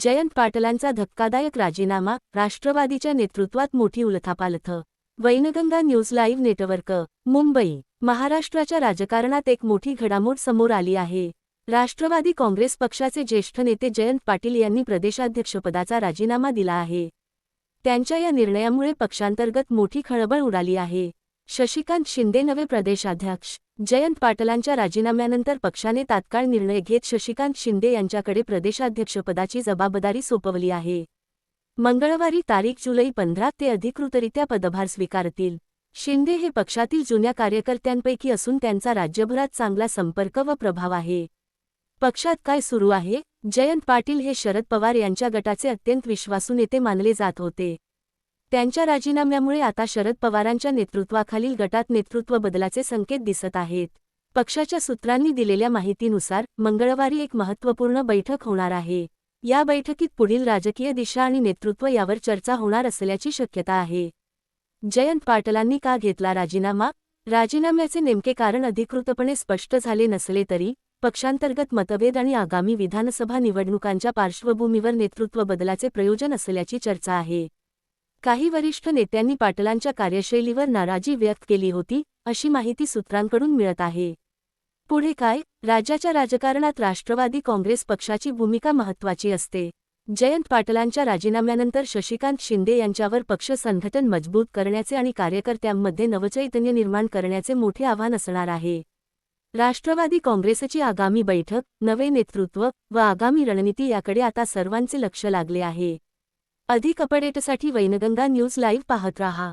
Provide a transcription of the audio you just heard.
जयंत पाटलांचा धक्कादायक राजीनामा राष्ट्रवादीच्या नेतृत्वात मोठी उलथापालथ. Wainganga news live network Mumbai महाराष्ट्राच्या राजकारणात एक मोठी घडामोड समोर आली आहे. राष्ट्रवादी काँग्रेस पक्षाचे ज्येष्ठ नेते जयंत पाटील यांनी प्रदेशाध्यक्षपदाचा राजीनामा दिला आहे. त्यांच्या या निर्णयामुळे पक्षांतर्गत मोठी खळबळ उडाली आहे. शशिकांत शिंदे नवे प्रदेशाध्यक्ष जयंत पाटलांच्या राजीनाम्यानंतर पक्षाने तात्काळ निर्णय घेत शशिकांत शिंदे यांच्याकडे प्रदेशाध्यक्षपदाची जबाबदारी सोपवली आहे. मंगळवारी तारीख जुलै पंधरा ते अधिकृतरित्या पदभार स्वीकारतील. शिंदे हे पक्षातील जुन्या कार्यकर्त्यांपैकी असून त्यांचा राज्यभरात चांगला संपर्क व प्रभाव आहे. पक्षात काय सुरू आहे? जयंत पाटील हे शरद पवार यांच्या गटाचे अत्यंत विश्वासू नेते मानले जात होते. त्यांच्या राजीनाम्यामुळे आता शरद पवारांच्या नेतृत्वाखालील गटात नेतृत्व बदलाचे संकेत दिसत आहेत. पक्षाच्या सूत्रांनी दिलेल्या माहितीनुसार मंगळवारी एक महत्त्वपूर्ण बैठक होणार आहे. या बैठकीत पुढील राजकीय दिशा आणि नेतृत्व यावर चर्चा होणार असल्याची शक्यता आहे. जयंत पाटलांनी का घेतला राजीनामा? राजीनाम्याचे नेमके कारण अधिकृतपणे स्पष्ट झाले नसले तरी पक्षांतर्गत मतभेद आणि आगामी विधानसभा निवडणुकांच्या पार्श्वभूमीवर नेतृत्व बदलाचे प्रयोजन असल्याची चर्चा आहे. काही वरिष्ठ नेत्यांनी पाटलांच्या कार्यशैलीवर नाराजी व्यक्त केली होती अशी माहिती सूत्रांकडून मिळत आहे. पुढे काय? राज्याच्या राजकारणात राष्ट्रवादी काँग्रेस पक्षाची भूमिका महत्त्वाची असते. जयंत पाटलांच्या राजीनाम्यानंतर शशिकांत शिंदे यांच्यावर पक्ष संघटन मजबूत करण्याचे आणि कार्यकर्त्यांमध्ये नवचैतन्य निर्माण करण्याचे मोठे आव्हान असणार आहे. राष्ट्रवादी काँग्रेसची आगामी बैठक नवे नेतृत्व व आगामी रणनीती याकडे आता सर्वांचे लक्ष लागले आहे. अधिक अपडेटसाठी वैनगंगा न्यूज लाईव्ह पाहत राहा.